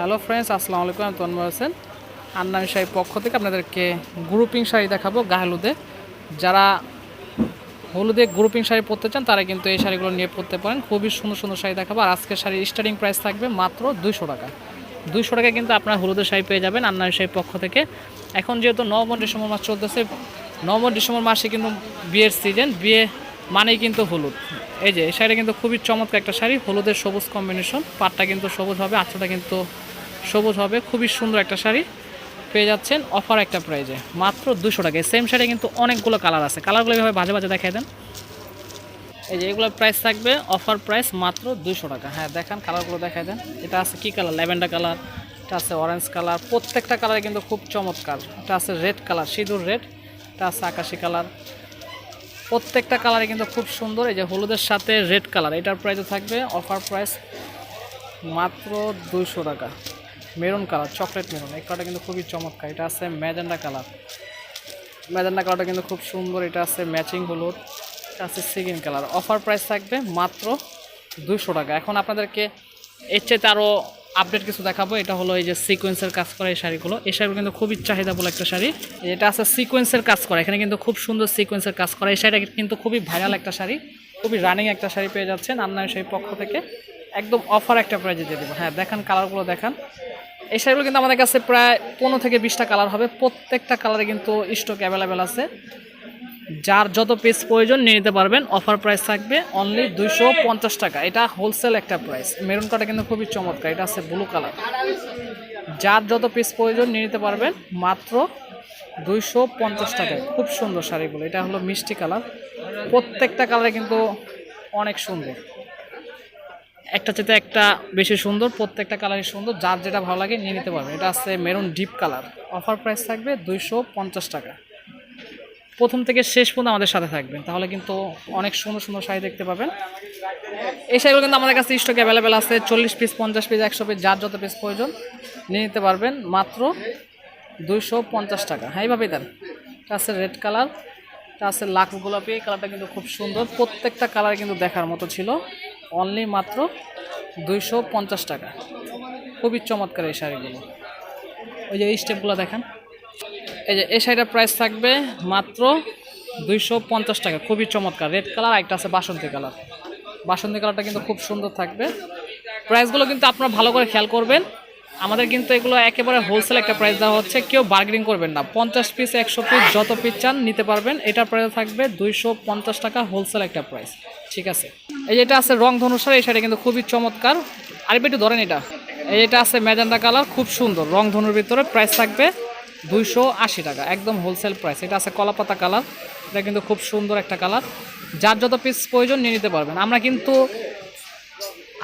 Hello friends আসসালামু আলাইকুম, আমি তন্ময় হোসেন। আন্নামি শাড়ির পক্ষ থেকে আপনাদেরকে গ্রুপিং শাড়ি দেখাবো গাহলুদে। যারা হলুদে গ্রুপিং শাড়ি পরতে চান, তারা কিন্তু এই শাড়িগুলো নিয়ে পরতে পারেন। খুবই সুন্দর সুন্দর শাড়ি দেখাবো। আর আজকের শাড়ির স্টার্টিং প্রাইস থাকবে মাত্র দুইশো টাকা। দুইশো টাকায় কিন্তু আপনার হলুদের শাড়ি পেয়ে যাবেন আন্নামি শাড়ির পক্ষ থেকে। এখন যেহেতু নভেম্বর ডিসেম্বর মাস চলতেছে নভেম্বর ডিসেম্বর মাসে কিন্তু বিয়ের সিজন বিয়ে মানেই কিন্তু হলুদ। এই যে, এই শাড়িটা কিন্তু খুবই চমৎকার একটা শাড়ি, হলুদের সবুজ কম্বিনেশন পাটটা কিন্তু সবুজ হবে, আঁচলটা কিন্তু সবুজ হবে, খুবই সুন্দর একটা শাড়ি। পেয়ে যাচ্ছেন অফার একটা প্রাইজে মাত্র দুশো টাকায়। সেম শাড়ি কিন্তু অনেকগুলো কালার আছে। কালারগুলো এভাবে বাজে বাজে দেখাই দেন। এই যে, এগুলোর প্রাইস থাকবে অফার প্রাইস মাত্র দুশো টাকা। হ্যাঁ দেখান কালারগুলো দেখাই দেন। এটা আছে কি কালার ল্যাভেন্ডার কালার এটা আছে অরেঞ্জ কালার প্রত্যেকটা কালার কিন্তু খুব চমৎকার। এটা আছে রেড কালার সিঁদুর রেড এটা আছে আকাশি কালার প্রত্যেকটা কালারে কিন্তু খুব সুন্দর। এই যে হলুদের সাথে রেড কালার এটার প্রাইসও থাকবে অফার প্রাইস মাত্র দুইশো টাকা। মেরুন কালার চকলেট মেরুন, এই কালারটা কিন্তু খুবই চমৎকার। এটা আছে ম্যাজেন্ডা কালার ম্যাজেন্ডা কালারটা কিন্তু খুব সুন্দর, এটা আছে ম্যাচিং হলুদ, এটা আছে সিগিন কালার অফার প্রাইস থাকবে মাত্র দুইশো টাকা। এখন আপনাদেরকে এর চাইতে আরও আপডেট কিছু দেখাবো। এটা হলো এই যে সিকোয়েন্সের কাজ করা এই শাড়িগুলো। এই শাড়িগুলো কিন্তু খুবই চাহিদাবুল একটা শাড়ি। এটা আছে সিকোয়েন্সের কাজ করা। এখানে কিন্তু খুব সুন্দর সিকোয়েন্সের কাজ করা। এই শাড়িটা কিন্তু খুবই ভাইরাল একটা শাড়ি। খুবই রানিং একটা শাড়ি পেয়ে যাচ্ছেন আপনার সেই পক্ষ থেকে। একদম অফার একটা প্রাইজে দিয়ে দেবো। হ্যাঁ দেখান কালারগুলো দেখান। এই শাড়িগুলো কিন্তু আমাদের কাছে প্রায় পনেরো থেকে বিশটা কালার হবে। প্রত্যেকটা কালারে কিন্তু স্টক অ্যাভেলেবেল আছে। যার যত পিস প্রয়োজন নিয়ে নিতে পারবেন অফার প্রাইস থাকবে অনলি দুইশো পঞ্চাশ টাকা। এটা হোলসেল একটা প্রাইস মেরুন কাটা কিন্তু খুবই চমৎকার, এটা আছে ব্লু কালার যার যত পিস প্রয়োজন নিয়ে নিতে পারবেন, মাত্র দুইশো পঞ্চাশ টাকায় খুব সুন্দর শাড়িগুলো এটা হলো মিষ্টি কালার প্রত্যেকটা কালারে কিন্তু অনেক সুন্দর। একটা চেতে একটা বেশি সুন্দর, প্রত্যেকটা কালারই সুন্দর, যার যেটা ভালো লাগে নিয়ে নিতে পারবেন। এটা আছে maroon deep colour offer price থাকবে দুইশো পঞ্চাশ টাকা। প্রথম থেকে শেষ পর্যন্ত আমাদের সাথে থাকবেন। তাহলে কিন্তু অনেক সুন্দর সুন্দর শাড়ি দেখতে পাবেন। এই শাড়িগুলো কিন্তু আমাদের কাছে স্টকে অ্যাভেলেবেল আছে। চল্লিশ পিস পঞ্চাশ পিস একশো পিস যার যত পিস প্রয়োজন নিয়ে নিতে পারবেন। মাত্র দুইশো পঞ্চাশ টাকা। হ্যাঁ এইভাবেই দেন। এটা আছে রেড কালার এটা আছে লাখ গোলাপি। এই কালারটা কিন্তু খুব সুন্দর। প্রত্যেকটা কালার কিন্তু দেখার মতো ছিল। অনলি মাত্র দুইশো পঞ্চাশ টাকা। খুবই চমৎকার এই শাড়িগুলো। ওই যে এই স্টেপগুলো দেখেন। এই যে, এই শাড়িটার প্রাইস থাকবে মাত্র দুইশো পঞ্চাশ টাকা। খুবই চমৎকার। রেড কালার একটা আছে বাসন্তী কালার বাসন্তী কালারটা কিন্তু খুব সুন্দর থাকবে। প্রাইসগুলো কিন্তু আপনারা ভালো করে খেয়াল করবেন। আমাদের কিন্তু এগুলো একেবারে হোলসেল একটা প্রাইস দেওয়া হচ্ছে। কেউ বার্গেনিং করবেন না। পঞ্চাশ পিস একশো পিস যত পিস চান নিতে পারবেন। এটার প্রাইস থাকবে দুইশো পঞ্চাশ টাকা হোলসেল একটা প্রাইস ঠিক আছে? এই যেটা আছে রং ধনুসার এই শাড়ি কিন্তু খুবই চমৎকার। আরেকটু একটু ধরেন এটা। এই যেটা আছে ম্যাজেন্ডা কালার খুব সুন্দর। রং ধনুর ভিতরে প্রাইস থাকবে দুইশো আশি টাকা, একদম হোলসেল প্রাইস এটা আছে কলাপাতা কালার, এটা কিন্তু খুব সুন্দর একটা কালার। যার যত পিস প্রয়োজন নিয়ে নিতে পারবেন। আমরা কিন্তু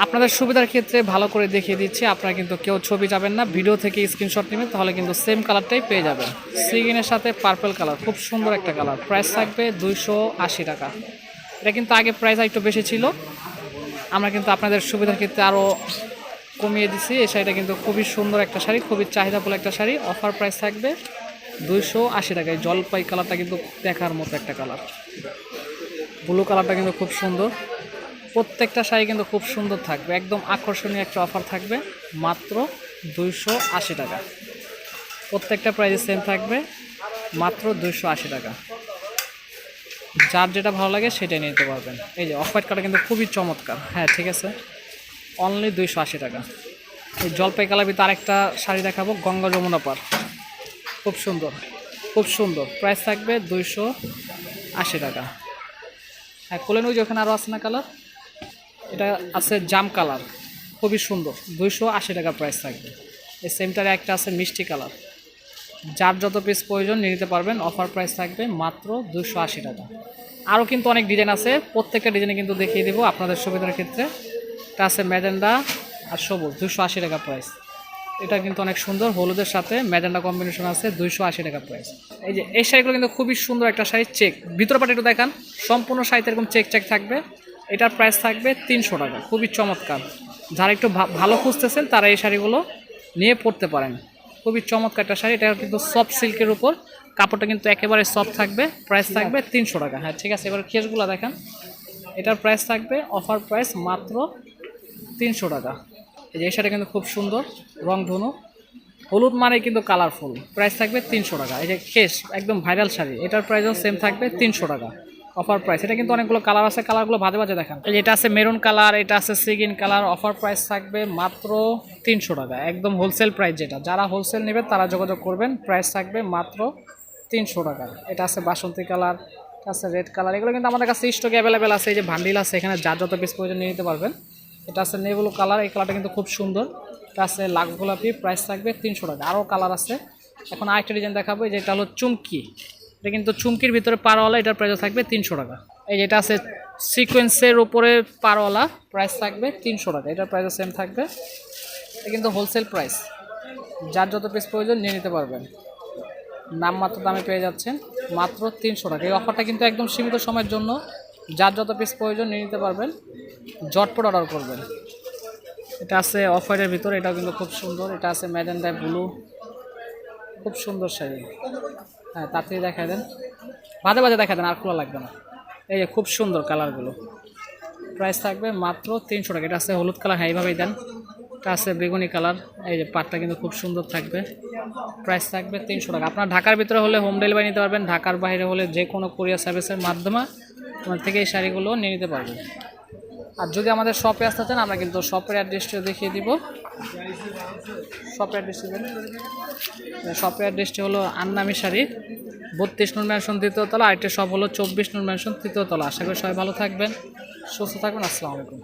আপনাদের সুবিধার ক্ষেত্রে ভালো করে দেখিয়ে দিচ্ছি। আপনারা কিন্তু কেউ ছবি যাবেন না, ভিডিও থেকে স্ক্রিনশট নেবেন, তাহলে কিন্তু সেম কালারটাই পেয়ে যাবেন। সিগিনের সাথে পার্পল কালার খুব সুন্দর একটা কালার প্রাইস থাকবে দুইশো আশি টাকা। এটা কিন্তু আগে প্রাইস একটু বেশি ছিল। আমরা কিন্তু আপনাদের সুবিধার ক্ষেত্রে আরও কমিয়ে দিছি। এই শাড়িটা কিন্তু খুবই সুন্দর একটা শাড়ি, খুবই চাহিদাফুল একটা শাড়ি। অফার প্রাইস থাকবে দুইশো আশি টাকায়। জলপাই কালারটা কিন্তু দেখার মতো একটা কালার। ব্লু কালারটা কিন্তু খুব সুন্দর। প্রত্যেকটা শাড়ি কিন্তু খুব সুন্দর থাকবে। একদম আকর্ষণীয় একটা অফার থাকবে মাত্র দুইশো আশি টাকা। প্রত্যেকটা প্রাইস সেম থাকবে মাত্র দুইশো আশি টাকা। যার যেটা ভালো লাগে সেটাই নিতে পারবেন। এই যে অফ হোয়াইট কালার কিন্তু খুবই চমৎকার। হ্যাঁ ঠিক আছে। অনলি দুইশো আশি টাকা। এই জলপাই কালার ভিতরে আরেকটা শাড়ি দেখাবো, গঙ্গা যমুনা পার। খুব সুন্দর খুব সুন্দর। প্রাইস থাকবে দুইশো আশি টাকা। হ্যাঁ কোলেন ওই ওখানে আরও আছে না কালার? এটা আছে জাম কালার। খুবই সুন্দর, দুইশো আশি টাকা প্রাইস থাকবে। এই সেমটারে একটা আছে মিষ্টি কালার। যার যত পিস প্রয়োজন নিয়ে নিতে পারবেন অফার প্রাইস থাকবে মাত্র দুশো আশি টাকা। আরও কিন্তু অনেক ডিজাইন আছে, প্রত্যেকটা ডিজাইনে কিন্তু দেখিয়ে দেবো আপনাদের সুবিধার ক্ষেত্রে। এটা আছে ম্যাজেন্ডা আর সবুজ দুশো আশি টাকা প্রাইস এটা কিন্তু অনেক সুন্দর, হলুদের সাথে ম্যাজেন্ডা কম্বিনেশন আছে, দুইশো আশি টাকা প্রাইস এই যে, এই শাড়িগুলো কিন্তু খুবই সুন্দর একটা শাড়ি চেক ভিতর পাটে একটু দেখান, সম্পূর্ণ শাড়িতে এরকম চেক চেক থাকবে। এটার প্রাইস থাকবে তিনশো টাকা, খুবই চমৎকার। যারা একটু ভালো খুঁজতেছেন, তারা এই শাড়িগুলো নিয়ে পড়তে পারেন। খুবই চমৎকার একটা শাড়ি, এটা কিন্তু সফট সিল্কের উপর। কাপড়টা কিন্তু একেবারে সফট থাকবে প্রাইস থাকবে তিনশো টাকা। হ্যাঁ ঠিক আছে, এবার কেসগুলো দেখান। এটার প্রাইস থাকবে অফার প্রাইস মাত্র তিনশো টাকা। এই যে, এই শাড়িটা কিন্তু খুব সুন্দর, রং ধনু। হলুদ মানে কিন্তু কালারফুল প্রাইস থাকবে তিনশো টাকা। এই যে, কেশ, একদম ভাইরাল শাড়ি। এটার প্রাইসও সেম থাকবে তিনশো টাকা। অফার প্রাইস এটা কিন্তু অনেকগুলো কালার আছে কালারগুলো ভাজে ভাজে দেখান। এটা আছে মেরুন কালার এটা আছে সিগিন কালার অফার প্রাইস থাকবে মাত্র তিনশো টাকা। একদম হোলসেল প্রাইস যেটা। যারা হোলসেল নেবে তারা যোগাযোগ করবেন। প্রাইস থাকবে মাত্র তিনশো টাকা। এটা আছে বাসন্তী কালার এটা আছে রেড কালার এগুলো কিন্তু আমাদের কাছে স্টকে অ্যাভেলেবেল আছে। এই যে ভান্ডিল আছে, এখানে যার যত পিস প্রয়োজন নিয়ে নিতে পারবেন। এটা আছে নেভুলো কালার, এই কালারটা কিন্তু খুব সুন্দর। এটা আছে লাক্স গোলাপি প্রাইস থাকবে তিনশো টাকা। আরও কালার আছে। এখন আরেকটা ডিজাইন দেখাবো, এই যে এটা হলো চুমকি। এটা কিন্তু চুমকির ভিতরে পারওয়ালা এটার প্রাইস থাকবে তিনশো টাকা। এই যেটা আছে সিকোয়েন্সের উপরে পারওয়ালা প্রাইস থাকবে তিনশো টাকা। এটার প্রাইসও সেম থাকবে। এটা কিন্তু হোলসেল প্রাইস যার যত পিস প্রয়োজন নিয়ে নিতে পারবেন। নামমাত্র দামে পেয়ে যাচ্ছেন মাত্র তিনশো টাকা। এই অফারটা কিন্তু একদম সীমিত সময়ের জন্য। যার যত পিস প্রয়োজন নিয়ে নিতে পারবেন জটপট অর্ডার করবেন। এটা আছে অফারের ভিতরে, এটাও কিন্তু খুব সুন্দর। এটা আছে ম্যাজেন্ডায় ব্লু খুব সুন্দর শাড়ি। হ্যাঁ তাড়াতাড়ি দেখা দেন। বাজে বাজে দেখা দেন, আর খোলা লাগবে না। এই যে খুব সুন্দর কালারগুলো। প্রাইস থাকবে মাত্র তিনশো টাকা। এটা আছে হলুদ কালার হ্যাঁ এইভাবেই দেন। এটা আছে বেগুনি কালার। এই যে পাটটা কিন্তু খুব সুন্দর থাকবে। প্রাইস থাকবে তিনশো টাকা। আপনার ঢাকার ভিতরে হলে হোম ডেলিভারি নিতে পারবেন। ঢাকার বাইরে হলে যে কোনো কোরিয়ার সার্ভিসের মাধ্যমে আপনার থেকে এই শাড়িগুলো নিয়ে নিতে পারবে। আর যদি আমাদের শপে আসতে চান, আমরা কিন্তু শপের অ্যাড্রেসটা দেখিয়ে দিব। শপের অ্যাড্রেস শপের অ্যাড্রেসটি হলো আন্নামি শাড়ি, বত্রিশ নম্বর ম্যানশন তৃতীয়তলা আরেকটা শপ হলো চব্বিশ নম্বর ম্যানশন তৃতীয়তলা আশা করি সবাই ভালো থাকবেন, সুস্থ থাকবেন, আসসালামু আলাইকুম।